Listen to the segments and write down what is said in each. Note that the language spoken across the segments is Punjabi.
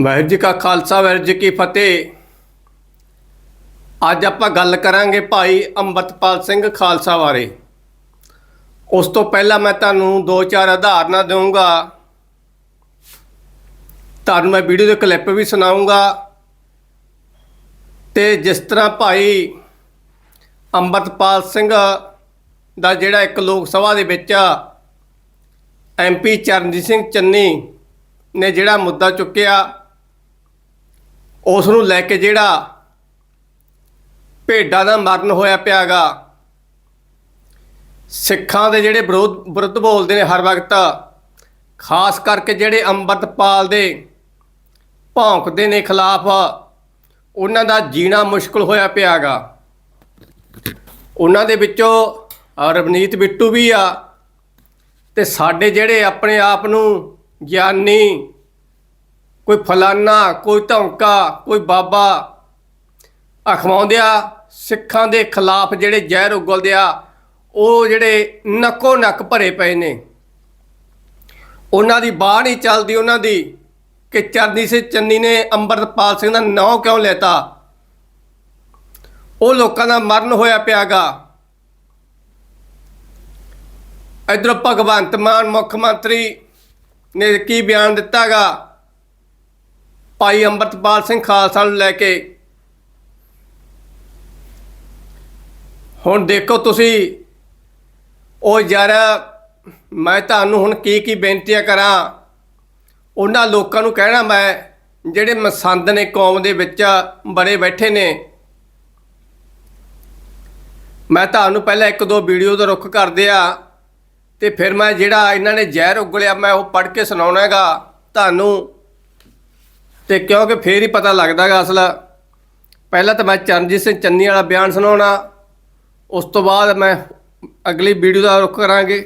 ਵਾਹਿਗੁਰੂ ਜੀ ਕਾ ਖਾਲਸਾ, ਵਾਹਿਗੁਰੂ ਜੀ ਕੀ ਫਤਿਹ। ਅੱਜ ਆਪਾਂ ਗੱਲ ਕਰਾਂਗੇ ਭਾਈ ਅੰਮ੍ਰਿਤਪਾਲ ਸਿੰਘ ਖਾਲਸਾ ਬਾਰੇ। ਉਸ ਤੋਂ ਪਹਿਲਾਂ ਮੈਂ ਤੁਹਾਨੂੰ ਦੋ ਚਾਰ ਉਦਾਹਰਨਾਂ ਦਊਂਗਾ। ਤੁਹਾਨੂੰ ਮੈਂ ਵੀਡੀਓ ਦੇ ਕਲਿੱਪ ਵੀ ਸੁਣਾਉਂਗਾ ਤੇ ਜਿਸ ਤਰ੍ਹਾਂ ਭਾਈ ਅੰਮ੍ਰਿਤਪਾਲ ਸਿੰਘ ਦਾ ਜਿਹੜਾ ਇੱਕ ਲੋਕ ਸਭਾ ਦੇ ਵਿੱਚ ਐਮਪੀ ਚਰਨਜੀਤ ਸਿੰਘ ਚੰਨੀ ਨੇ ਜਿਹੜਾ ਮੁੱਦਾ ਚੁੱਕਿਆ ਉਸ ਨੂੰ ਲੈ ਕੇ ਜਿਹੜਾ ਭੇਡਾਂ ਦਾ ਮਰਨ ਹੋਇਆ ਪਿਆਗਾ, ਸਿੱਖਾਂ ਦੇ ਜਿਹੜੇ ਵਿਰੋਧ, ਵਿਰੁੱਧ ਬੋਲਦੇ ਨੇ ਹਰ ਵਕਤ, ਖਾਸ ਕਰਕੇ ਜਿਹੜੇ ਅੰਮ੍ਰਿਤਪਾਲ ਦੇ ਭੌਂਕਦੇ ਨੇ ਖਿਲਾਫ, ਉਹਨਾਂ ਦਾ ਜੀਣਾ ਮੁਸ਼ਕਲ ਹੋਇਆ ਪਿਆਗਾ। ਉਹਨਾਂ ਦੇ ਵਿੱਚੋਂ ਰਵਨੀਤ ਬਿੱਟੂ ਵੀ ਆ, ਤੇ ਸਾਡੇ ਜਿਹੜੇ ਆਪਣੇ ਆਪ ਨੂੰ ਗਿਆਨੀ ਕੋਈ ਫਲਾਨਾ, ਕੋਈ ਧੌਂਕਾ, ਕੋਈ ਬਾਬਾ ਅਖਵਾਉਂਦਿਆ, ਸਿੱਖਾਂ ਦੇ ਖਿਲਾਫ ਜਿਹੜੇ ਜ਼ਹਿਰ ਉਗਲਦੇ ਉਹ ਜਿਹੜੇ ਨੱਕੋ ਨੱਕ ਭਰੇ ਪਏ ਨੇ। ਉਹਨਾਂ ਦੀ ਬਾਹ ਨਹੀਂ ਚੱਲਦੀ ਉਹਨਾਂ ਦੀ ਕਿ ਚਰਨੀ ਸੇ ਚੰਨੀ ਨੇ ਅੰਮ੍ਰਿਤਪਾਲ ਸਿੰਘ ਦਾ ਨਾਂ ਕਿਉਂ ਲੈਤਾ? ਉਹ ਲੋਕਾਂ ਦਾ ਮਰਨ ਹੋਇਆ ਪਿਆਗਾ। ਇਧਰ ਭਗਵੰਤ ਮਾਨ ਮੁੱਖ ਮੰਤਰੀ ਨੇ ਕੀ ਬਿਆਨ ਦਿੱਤਾਗਾ? ਭਾਈ ਅੰਮ੍ਰਿਤਪਾਲ ਸਿੰਘ ਖਾਲਸਾ ਨੂੰ ਲੈ ਕੇ। ਹੁਣ ਦੇਖੋ ਤੁਸੀਂ, ਉਹ ਯਾਰ, ਮੈਂ ਤੁਹਾਨੂੰ ਹੁਣ ਕੀ ਕੀ ਬੇਨਤੀਆਂ ਕਰਾਂ। ਉਹਨਾਂ ਲੋਕਾਂ ਨੂੰ ਕਹਿਣਾ ਮੈਂ, ਜਿਹੜੇ ਮਸੰਦ ਨੇ ਕੌਮ ਦੇ ਵਿੱਚ ਬੜੇ ਬੈਠੇ ਨੇ। ਮੈਂ ਤੁਹਾਨੂੰ ਪਹਿਲਾਂ ਇੱਕ ਦੋ ਵੀਡੀਓ ਦਾ ਰੁੱਖ ਕਰਦੇ ਆ, ਤੇ ਫਿਰ ਮੈਂ ਜਿਹੜਾ ਇਹਨਾਂ ਨੇ ਜ਼ਹਿਰ ਉਗਲਿਆ, ਮੈਂ ਉਹ ਪੜ੍ਹ ਕੇ ਸੁਣਾਉਣਾ ਹੈਗਾ। ਤੁਹਾਨੂੰ ਤੇ ਕਿਉਂਕਿ ਫੇਰ ਹੀ ਪਤਾ ਲੱਗਦਾਗਾ ਅਸਲ ਪਹਿਲਾਂ ਤਾਂ ਮੈਂ ਚਰਨਜੀਤ ਸਿੰਘ ਚੰਨੀ ਵਾਲਾ ਬਿਆਨ ਸੁਣਾਉਣਾ ਉਸ ਤੋਂ ਬਾਅਦ ਮੈਂ ਅਗਲੀ ਵੀਡੀਓ ਦਾ ਰੁੱਖ ਕਰਾਂਗੇ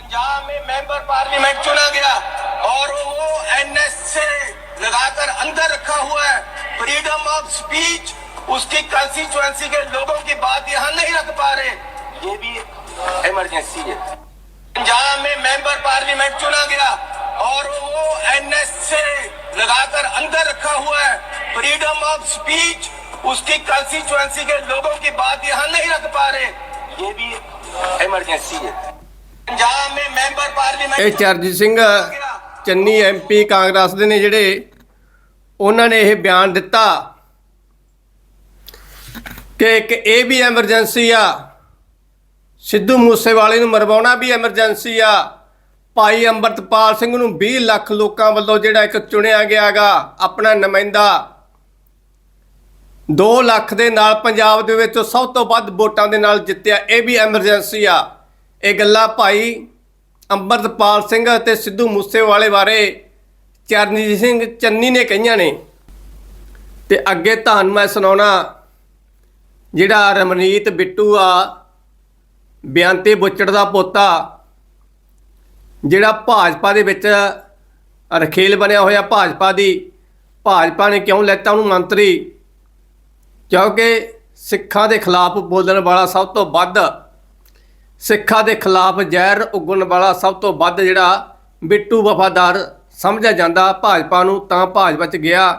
पंजाब में मेंबर पार्लियामेंट चुना गया और वो एनएस से लगाकर अंदर रखा हुआ है फ्रीडम ऑफ स्पीच उसकी कंस्टिट्यूएंसी के लोगों की बात यहाँ नहीं रख पा रहे ये भी इमरजेंसी है पंजाब में मेंबर पार्लियामेंट चुना गया और वो एनएस से लगाकर अंदर रखा हुआ है फ्रीडम ऑफ स्पीच उसकी कंस्टिट्यूएंसी के लोगों की बात यहाँ नहीं रख पा रहे ये भी इमरजेंसी है ਪੰਜਾਬ में मेंबर पार्लियामेंट ਇਹ ਚਰਨਜੀਤ ਸਿੰਘ ਚੰਨੀ ਐਮਪੀ ਕਾਂਗਰਸ ਦੇ ਨੇ ਜਿਹੜੇ ਉਹਨਾਂ ਨੇ ਇਹ ਬਿਆਨ ਦਿੱਤਾ ਕਿ ਇੱਕ ਇਹ ਵੀ ਐਮਰਜੈਂਸੀ ਆ ਸਿੱਧੂ ਮੂਸੇਵਾਲੇ ਨੂੰ ਮਰਵਾਉਣਾ ਵੀ ਐਮਰਜੈਂਸੀ ਆ। ਭਾਈ ਅੰਮ੍ਰਿਤਪਾਲ ਸਿੰਘ ਨੂੰ 20 ਲੱਖ ਲੋਕਾਂ ਵੱਲੋਂ ਜਿਹੜਾ ਇੱਕ ਚੁਣਿਆ ਗਿਆਗਾ, ਆਪਣਾ ਨੁਮਾਇੰਦਾ। 2 ਲੱਖ ਦੇ ਨਾਲ ਪੰਜਾਬ ਦੇ ਵਿੱਚ ਸਭ ਤੋਂ ਵੱਧ ਵੋਟਾਂ ਦੇ ਨਾਲ ਜਿੱਤਿਆ, ਇਹ ਵੀ ਐਮਰਜੈਂਸੀ ਆ। ਇਹ ਗੱਲਾਂ ਭਾਈ ਅੰਮ੍ਰਿਤਪਾਲ ਸਿੰਘ ਅਤੇ ਸਿੱਧੂ ਮੂਸੇਵਾਲੇ ਬਾਰੇ ਚਰਨਜੀਤ ਸਿੰਘ ਚੰਨੀ ਨੇ ਕਹੀਆਂ ਨੇ। ਤੇ ਅੱਗੇ ਤੁਹਾਨੂੰ ਮੈਂ ਸੁਣਾਉਣਾ, ਜਿਹੜਾ ਰਮਨੀਤ ਬਿੱਟੂ ਆ ਬਿਆੰਤੇ ਬੁੱਚੜ ਦਾ ਪੋਤਾ, ਜਿਹੜਾ ਭਾਜਪਾ ਦੇ ਵਿੱਚ ਰਖੇਲ ਬਣਿਆ ਹੋਇਆ ਭਾਜਪਾ ਦੀ, ਭਾਜਪਾ ਨੇ ਕਿਉਂ ਲੈਤਾ ਉਹਨੂੰ ਮੰਤਰੀ? ਕਿਉਂਕਿ ਸਿੱਖਾਂ ਦੇ ਖਿਲਾਫ ਬੋਲਣ ਵਾਲਾ ਸਭ ਤੋਂ ਵੱਧ, ਸਿੱਖਾਂ ਦੇ ਖਿਲਾਫ ਜ਼ਹਿਰ ਉਗਣ ਵਾਲਾ ਸਭ ਤੋਂ ਵੱਧ ਜਿਹੜਾ ਬਿੱਟੂ ਵਫਾਦਾਰ ਸਮਝਿਆ ਜਾਂਦਾ ਭਾਜਪਾ ਨੂੰ, ਤਾਂ ਭਾਜਪਾ ਚ ਗਿਆ।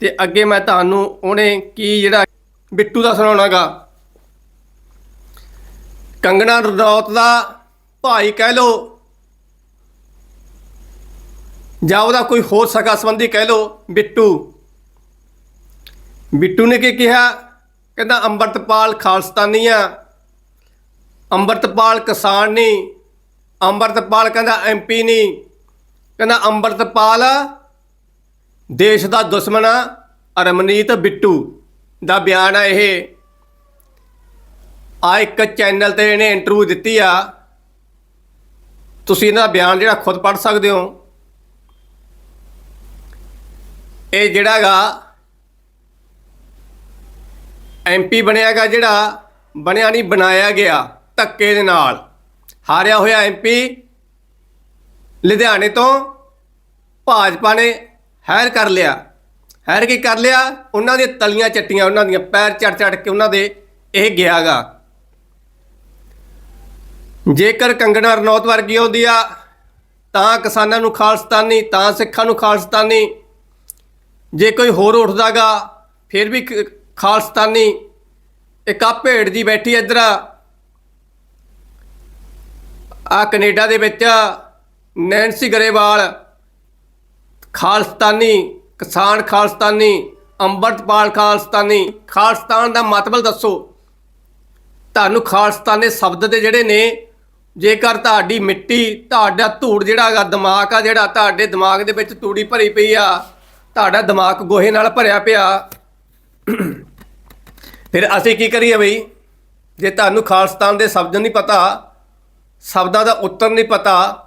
ਤੇ ਅੱਗੇ ਮੈਂ ਤੁਹਾਨੂੰ ਉਹਨੇ ਕੀ ਜਿਹੜਾ ਬਿੱਟੂ ਦਾ ਸੁਣਾਉਣਾਗਾ। ਕੰਗਣਾ ਰਣੌਤ ਦਾ ਭਾਈ ਕਹਿ ਲੋ ਜਾਂ ਉਹਦਾ ਕੋਈ ਹੋਰ ਸਗਾ ਸੰਬੰਧੀ ਕਹਿ ਲੋ ਬਿੱਟੂ। ਬਿੱਟੂ ਨੇ ਕੀ ਕਿਹਾ? ਕਹਿੰਦਾ, ਅੰਮ੍ਰਿਤਪਾਲ ਖਾਲਸਤਾਨੀ ਆ। ਅੰਮ੍ਰਿਤਪਾਲ ਕਿਸਾਨ ਨਹੀਂ ਅੰਮ੍ਰਿਤਪਾਲ ਕਹਿੰਦਾ ਐਮਪੀ ਨਹੀਂ ਕਹਿੰਦਾ, ਅੰਮ੍ਰਿਤਪਾਲ ਦੇਸ਼ ਦਾ ਦੁਸ਼ਮਣ ਆ ਰਮਨੀਤ ਬਿੱਟੂ ਦਾ ਬਿਆਨ ਆ ਇਹ। ਆ ਇੱਕ ਚੈਨਲ ਤੇ ਇਹਨੇ ਇੰਟਰਵਿਊ ਦਿੱਤੀ ਆ। ਤੁਸੀਂ ਇਹਨਾਂ ਦਾ ਬਿਆਨ ਜਿਹੜਾ ਖੁਦ ਪੜ੍ਹ ਸਕਦੇ ਹੋ। ਇਹ ਜਿਹੜਾਗਾ ਐਮਪੀ ਬਣਿਆਗਾ ਜਿਹੜਾ, ਬਣਿਆ ਨਹੀਂ, ਬਣਾਇਆ ਗਿਆ ਧੱਕੇ ਦੇ ਨਾਲ। ਹਾਰਿਆ ਹੋਇਆ ਐਮਪੀ ਲੁਧਿਆਣੇ ਤੋਂ ਭਾਜਪਾ ਨੇ ਹੈਰ ਕਰ ਲਿਆ। ਹੈਰ ਕੀ ਕਰ ਲਿਆ? ਉਹਨਾਂ ਦੀਆਂ ਤਲੀਆਂ ਚੱਟੀਆਂ, ਉਹਨਾਂ ਦੀਆਂ ਪੈਰ ਚੜ ਚੜ ਕੇ ਉਹਨਾਂ ਦੇ ਇਹ ਗਿਆਗਾ ਜੇਕਰ ਕੰਗਣਾ ਰਣੌਤ ਵਰਗੀ ਆਉਂਦੀ ਆ, ਤਾਂ ਕਿਸਾਨਾਂ ਨੂੰ ਖਾਲਸਤਾਨੀ, ਤਾਂ ਸਿੱਖਾਂ ਨੂੰ ਖਾਲਸਤਾਨੀ। ਜੇ ਕੋਈ ਹੋਰ ਉੱਠਦਾਗਾ, ਫਿਰ ਵੀ ਖਾਲਸਤਾਨੀ। ਇੱਕ ਆ ਭੇਡ ਜੀ ਬੈਠੀ ਇੱਧਰ। ਆ ਕੈਨੇਡਾ ਦੇ ਵਿੱਚ ਨੈਂਸੀ ਗਰੇਵਾਲ, ਖਾਲਸਤਾਨੀ, ਕਿਸਾਨ ਖਾਲਸਤਾਨੀ, ਅੰਮ੍ਰਿਤਪਾਲ ਖਾਲਸਤਾਨੀ। ਖਾਲਸਤਾਨ ਦਾ ਮਤਲਬ ਦੱਸੋ। ਤੁਹਾਨੂੰ ਖਾਲਸਤਾਨ ਦੇ ਸ਼ਬਦ ਦੇ ਜਿਹੜੇ ਨੇ ਜੇਕਰ ਤੁਹਾਡੀ ਮਿੱਟੀ, ਤੁਹਾਡਾ ਧੂੜ ਜਿਹੜਾ ਹੈਗਾ, ਦਿਮਾਗ ਆ ਜਿਹੜਾ, ਤੁਹਾਡੇ ਦਿਮਾਗ ਦੇ ਵਿੱਚ ਤੂੜੀ ਭਰੀ ਪਈ ਆ, ਤੁਹਾਡਾ ਦਿਮਾਗ ਗੋਹੇ ਨਾਲ ਭਰਿਆ ਪਿਆ। ਫਿਰ ਅਸੀਂ ਕੀ ਕਰੀਏ ਬਈ? ਜੇ ਤੁਹਾਨੂੰ ਖਾਲਸਤਾਨ ਦੇ ਸ਼ਬਦ ਨਹੀਂ ਪਤਾ, ਸ਼ਬਦਾਂ ਦਾ ਉੱਤਰ ਨਹੀਂ ਪਤਾ,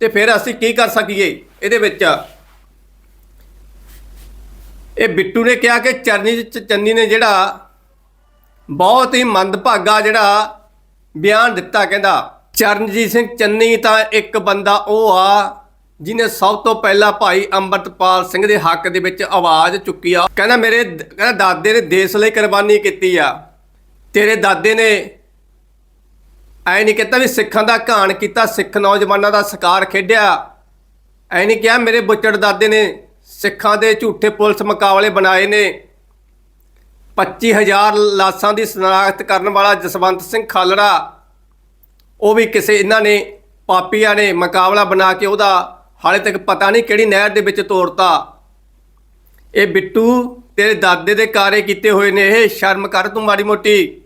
ਤੇ ਫਿਰ ਅਸੀਂ ਕੀ ਕਰ ਸਕੀਏ ਇਹਦੇ ਵਿੱਚ? ਇਹ ਬਿੱਟੂ ਨੇ ਕਿਹਾ ਕਿ ਚਰਨੀ ਚੰਨੀ ਨੇ ਜਿਹੜਾ ਬਹੁਤ ਹੀ ਮੰਦਭਾਗਾ ਜਿਹੜਾ ਬਿਆਨ ਦਿੱਤਾ, ਕਹਿੰਦਾ ਚਰਨਜੀਤ ਸਿੰਘ ਚੰਨੀ ਤਾਂ ਇੱਕ ਬੰਦਾ ਉਹ ਆ ਜਿਨੇ ਸਭ ਤੋਂ ਪਹਿਲਾਂ ਭਾਈ ਅੰਮ੍ਰਿਤਪਾਲ ਸਿੰਘ ਦੇ ਹੱਕ ਦੇ ਵਿੱਚ ਆਵਾਜ਼ ਚੁੱਕੀ ਆ। ਕਹਿੰਦਾ ਮੇਰੇ ਕਹਿੰਦਾ ਦਾਦੇ ਨੇ ਦੇਸ਼ ਲਈ ਕੁਰਬਾਨੀ ਕੀਤੀ ਆ। ਤੇਰੇ ਦਾਦੇ ਨੇ ਐ ਨਹੀਂ ਕਹਿੰਦਾ ਵੀ ਸਿੱਖਾਂ ਦਾ ਘਾਣ ਕੀਤਾ, ਸਿੱਖ ਨੌਜਵਾਨਾਂ ਦਾ ਸ਼ਿਕਾਰ ਖੇਡਿਆ। ਐ ਨਹੀਂ ਕਿਹਾ ਮੇਰੇ ਬੁੱਚੜ ਦਾਦੇ ਨੇ ਸਿੱਖਾਂ ਦੇ ਝੂਠੇ ਪੁਲਿਸ ਮੁਕਾਬਲੇ ਬਣਾਏ ਨੇ। 25000 ਲਾਸ਼ਾਂ ਦੀ ਸ਼ਨਾਖਤ ਕਰਨ ਵਾਲਾ ਜਸਵੰਤ ਸਿੰਘ ਖਾਲੜਾ ਉਹ ਵੀ ਕਿਸੇ ਇਹਨਾਂ ਨੇ ਪਾਪੀਆਂ ਨੇ ਮੁਕਾਬਲਾ ਬਣਾ ਕੇ ਉਹਦਾ ਹਾਲੇ ਤੱਕ ਪਤਾ ਨਹੀਂ ਕਿਹੜੀ ਨਹਿਰ ਦੇ ਵਿੱਚ ਤੋੜਤਾ। ਇਹ ਬਿੱਟੂ ਤੇਰੇ ਦਾਦੇ ਦੇ ਕਾਰੇ ਕੀਤੇ ਹੋਏ ਨੇ, ਇਹ ਸ਼ਰਮ ਕਰ ਤੂੰ ਮਾੜੀ ਮੋਟੀ।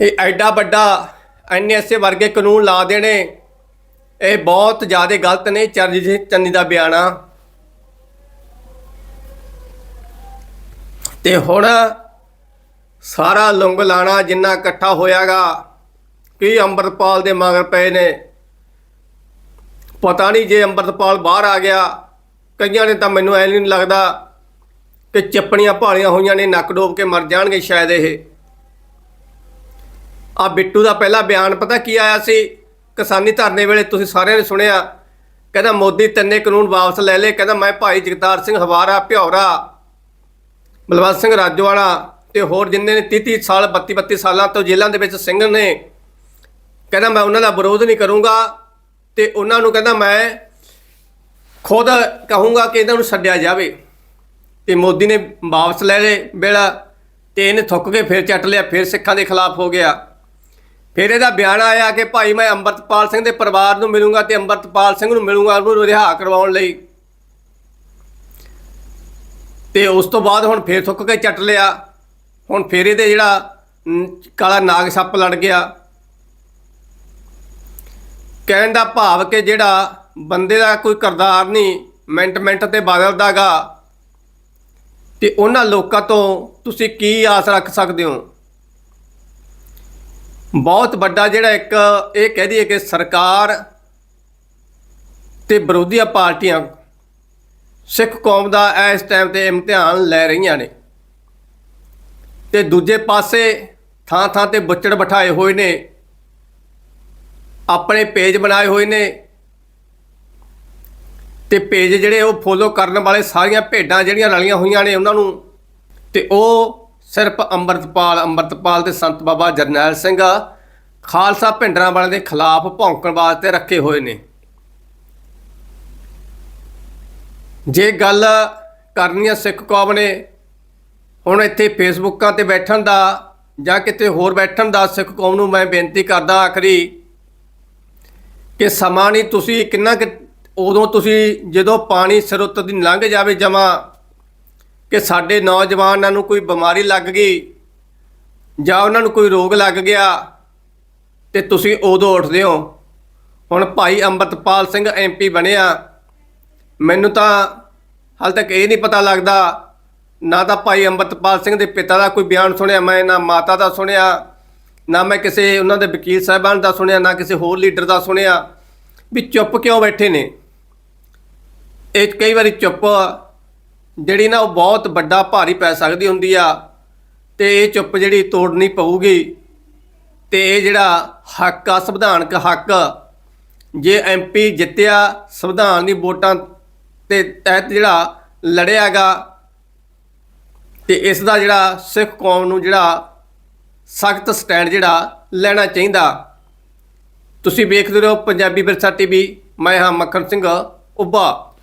ਇਹ ਐਡਾ ਵੱਡਾ ਐਨਐਸਏ ਵਰਗੇ ਕਾਨੂੰਨ ਲਾ ਦੇਣੇ, ਇਹ ਬਹੁਤ ਜ਼ਿਆਦਾ ਗਲਤ ਨੇ ਚਰਨਜੀਤ ਚੰਨੀ ਦਾ ਬਿਆਨ। ਆ ਤੇ ਹੁਣ ਸਾਰਾ ਲੁੰਗ ਲਾਣਾ ਜਿੰਨਾ ਇਕੱਠਾ ਹੋਇਆਗਾ ਕੀ ਅੰਮ੍ਰਿਤਪਾਲ ਦੇ ਮਗਰ ਪਏ ਨੇ? ਪਤਾ ਨਹੀਂ ਜੇ ਅੰਮ੍ਰਿਤਪਾਲ ਬਾਹਰ ਆ ਗਿਆ। ਕਈਆਂ ਨੇ ਤਾਂ ਮੈਨੂੰ ਐ ਨਹੀਂ ਲੱਗਦਾ ਕਿ ਚੱਪਣੀਆਂ ਭਾਲੀਆਂ ਹੋਈਆਂ ਨੇ, ਨੱਕ ਡੋਬ ਕੇ ਮਰ ਜਾਣਗੇ ਸ਼ਾਇਦ ਇਹ। ਆ ਬਿੱਟੂ ਦਾ ਪਹਿਲਾ ਬਿਆਨ ਪਤਾ ਕੀ ਆਇਆ ਸੀ? ਕਿਸਾਨੀ ਧਰਨੇ ਵੇਲੇ ਤੁਸੀਂ ਸਾਰਿਆਂ ਨੇ ਸੁਣਿਆ। ਕਹਿੰਦਾ, ਮੋਦੀ ਤਿੰਨੇ ਕਾਨੂੰਨ ਵਾਪਸ ਲੈ ਲਏ। ਕਹਿੰਦਾ, ਮੈਂ ਭਾਈ ਜਗਤਾਰ ਸਿੰਘ ਹਵਾਰਾ ਭਿਉਰਾ ਬਲਵੰਤ ਸਿੰਘ ਰਾਜੋਵਾਲਾ ਤੇ ਹੋਰ ਜਿੰਨੇ ਨੇ 30 30 ਸਾਲ 32 32 ਸਾਲਾਂ ਤੋਂ ਜੇਲ੍ਹਾਂ ਦੇ ਵਿੱਚ ਸਿੰਘ ਨੇ। ਕਹਿੰਦਾ ਮੈਂ ਉਹਨਾਂ ਦਾ ਵਿਰੋਧ ਨਹੀਂ ਕਰੂੰਗਾ ਤੇ ਉਹਨਾਂ ਨੂੰ ਕਹਿੰਦਾ ਮੈਂ ਖੁਦ ਕਹੂੰਗਾ ਕਿ ਇਹਨਾਂ ਨੂੰ ਛੱਡਿਆ ਜਾਵੇ। ਤੇ ਮੋਦੀ ਨੇ ਵਾਪਸ ਲੈ ਲਏ ਬੇੜਾ ਤੇ ਇਹਨੇ ਥੁੱਕ ਕੇ ਫਿਰ ਚੱਟ ਲਿਆ, ਫਿਰ ਸਿੱਖਾਂ ਦੇ ਖਿਲਾਫ ਹੋ ਗਿਆ। ਫਿਰ ਇਹਦਾ ਬਿਆਨ ਆਇਆ ਕਿ ਭਾਈ ਮੈਂ ਅੰਮ੍ਰਿਤਪਾਲ ਸਿੰਘ ਦੇ ਪਰਿਵਾਰ ਨੂੰ ਮਿਲੂੰਗਾ ਤੇ ਅੰਮ੍ਰਿਤਪਾਲ ਸਿੰਘ ਨੂੰ ਮਿਲੂੰਗਾ ਉਹਨੂੰ ਰਿਹਾ ਕਰਵਾਉਣ ਲਈ। ਤੇ ਉਸ ਤੋਂ ਬਾਅਦ ਹੁਣ ਫੇਰ ਥੁੱਕ ਕੇ ਚੱਟ ਲਿਆ। ਹੁਣ ਫੇਰ ਇਹਦੇ ਜਿਹੜਾ ਕਾਲਾ ਨਾਗ ਸੱਪ ਲੜ ਗਿਆ। ਕਹਿਣ ਦਾ ਭਾਵ ਕਿ ਜਿਹੜਾ ਬੰਦੇ ਦਾ ਕੋਈ ਕਰਦਾਰ ਨਹੀਂ, ਮਿੰਟ ਮਿੰਟ ਤੇ ਬਦਲਦਾਗਾ। ਤੇ ਉਹਨਾਂ ਲੋਕਾਂ ਤੋਂ ਤੁਸੀਂ ਕੀ ਆਸ ਰੱਖ ਸਕਦੇ ਹੋ? ਬਹੁਤ ਵੱਡਾ ਜਿਹੜਾ ਇੱਕ ਇਹ ਕਹਿ ਦਈਏ ਕਿ ਸਰਕਾਰ ਤੇ ਵਿਰੋਧੀਆਂ ਪਾਰਟੀਆਂ ਸਿੱਖ ਕੌਮ ਦਾ ਇਸ ਟਾਈਮ ਤੇ ਇਮਤਿਹਾਨ ਲੈ ਰਹੀਆਂ ਨੇ। ਤੇ ਦੂਜੇ ਪਾਸੇ ਥਾਂ ਥਾਂ ਤੇ ਬੁੱਚੜ ਬਿਠਾਏ ਹੋਏ ਨੇ। ਆਪਣੇ ਪੇਜ ਬਣਾਏ ਹੋਏ ਨੇ। ਤੇ ਪੇਜ ਜਿਹੜੇ ਉਹ ਫੋਲੋ ਕਰਨ ਵਾਲੇ ਸਾਰੀਆਂ ਭੇਡਾਂ ਜਿਹੜੀਆਂ ਰਲੀਆਂ ਹੋਈਆਂ ਨੇ ਉਹਨਾਂ ਨੂੰ। ਤੇ ਉਹ ਸਿਰਫ ਅੰਮ੍ਰਿਤਪਾਲ ਅੰਮ੍ਰਿਤਪਾਲ ਤੇ ਸੰਤ ਬਾਬਾ ਜਰਨੈਲ ਸਿੰਘ ਖਾਲਸਾ ਭਿੰਡਰਾਂ ਵਾਲਿਆਂ ਦੇ ਖਿਲਾਫ ਭੌਂਕਣ ਵਾਸਤੇ ਰੱਖੇ ਹੋਏ ਨੇ। ਜੇ ਗੱਲ ਕਰਨੀ ਆ ਸਿੱਖ ਕੌਮ ਨੇ, ਹੁਣ ਇੱਥੇ ਫੇਸਬੁੱਕਾਂ ਤੇ ਬੈਠਣ ਦਾ ਜਾਂ ਕਿਤੇ ਹੋਰ ਬੈਠਣ ਦਾ ਸਿੱਖ ਕੌਮ ਨੂੰ ਮੈਂ ਬੇਨਤੀ ਕਰਦਾ ਆਖਰੀ ਕਿ ਸਮਾਂ ਨਹੀਂ, ਤੁਸੀਂ ਕਿੰਨਾ ਕਿ ਉਦੋਂ ਤੁਸੀਂ ਜਦੋਂ ਪਾਣੀ ਸਰੁੱਤ ਦੀ ਲੰਘ ਜਾਵੇ ਜਮਾ, ਕਿ ਸਾਡੇ ਨੌਜਵਾਨਾਂ ਨੂੰ ਕੋਈ ਬਿਮਾਰੀ ਲੱਗ ਗਈ ਜਾਂ ਉਹਨਾਂ ਨੂੰ ਕੋਈ ਰੋਗ ਲੱਗ ਗਿਆ, ਤੇ ਤੁਸੀਂ ਉਦੋਂ ਉੱਠਦੇ ਹੋ। ਹੁਣ ਭਾਈ ਅੰਮ੍ਰਿਤਪਾਲ ਸਿੰਘ ਐਮਪੀ ਬਣਿਆ, ਮੈਨੂੰ ਤਾਂ ਹਾਲ ਤੱਕ ਇਹ ਨਹੀਂ ਪਤਾ ਲੱਗਦਾ, ਨਾ ਤਾਂ ਭਾਈ ਅੰਮ੍ਰਿਤਪਾਲ ਸਿੰਘ ਦੇ ਪਿਤਾ ਦਾ ਕੋਈ ਬਿਆਨ ਸੁਣਿਆ, ਮੈਂ ਨਾ ਮਾਤਾ ਦਾ ਸੁਣਿਆ। ਨਾ ਮੈਂ ਕਿਸੇ ਉਹਨਾਂ ਦੇ ਵਕੀਲ ਸਾਹਿਬਾਨ ਦਾ ਸੁਣਿਆ, ਨਾ ਕਿਸੇ ਹੋਰ ਲੀਡਰ ਦਾ ਸੁਣਿਆ ਵੀ ਚੁੱਪ ਕਿਉਂ ਬੈਠੇ ਨੇ। ਇਹ ਕਈ ਵਾਰੀ ਚੁੱਪ ਜਿਹੜੀ ਨਾ ਉਹ ਬਹੁਤ ਵੱਡਾ ਭਾਰੀ ਪੈ ਸਕਦੀ ਹੁੰਦੀ ਆ ਤੇ ਇਹ ਚੁੱਪ ਜਿਹੜੀ ਤੋੜਨੀ ਪਊਗੀ ਤੇ ਇਹ ਜਿਹੜਾ ਹੱਕ ਆ, ਸੰਵਿਧਾਨਕ ਹੱਕ, ਜੇ ਐਮਪੀ ਜਿੱਤਿਆ, ਸੰਵਿਧਾਨ ਦੀ ਵੋਟਾਂ ਤੇ ਤਹਿਤ ਜਿਹੜਾ ਲੜਿਆਗਾ ਤੇ ਇਸ ਦਾ ਜਿਹੜਾ ਸਿੱਖ ਕੌਮ ਨੂੰ ਜਿਹੜਾ ਸਖਤ ਸਟੈਂਡ ਜਿਹੜਾ ਲੈਣਾ ਚਾਹੀਦਾ। ਤੁਸੀਂ ਵੇਖਦੇ ਰਹੋ ਪੰਜਾਬੀ ਵਿਰਸਾ ਟੀਵੀ। ਮੈਂ ਹਾਂ ਮੱਖਣ ਸਿੰਘ ਉੱਬਾ